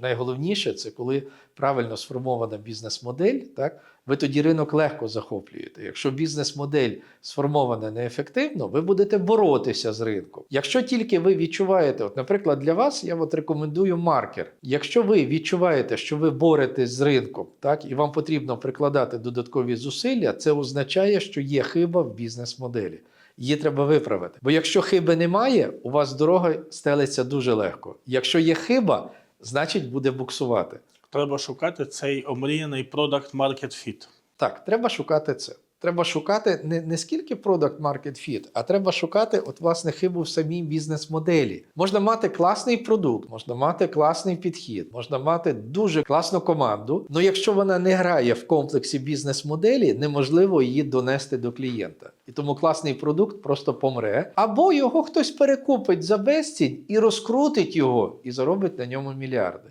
Найголовніше це коли правильно сформована бізнес-модель, так ви тоді ринок легко захоплюєте. Якщо бізнес-модель сформована неефективно, ви будете боротися з ринком. Якщо тільки ви відчуваєте, от, наприклад, для вас я от рекомендую маркер. Якщо ви відчуваєте, що ви боретесь з ринком, так і вам потрібно прикладати додаткові зусилля, це означає, що є хиба в бізнес-моделі. Її треба виправити. Бо якщо хиби немає, у вас дорога стелиться дуже легко. Якщо є хиба, значить буде буксувати. Треба шукати цей омріяний product market fit. Так, треба шукати це. Треба шукати не, не скільки product market fit, а треба шукати от власне хибу в самій бізнес-моделі. Можна мати класний продукт, можна мати класний підхід, можна мати дуже класну команду. але якщо вона не грає в комплексі бізнес-моделі, неможливо її донести до клієнта. І тому класний продукт просто помре, або його хтось перекупить за безцінь і розкрутить його, і заробить на ньому мільярди.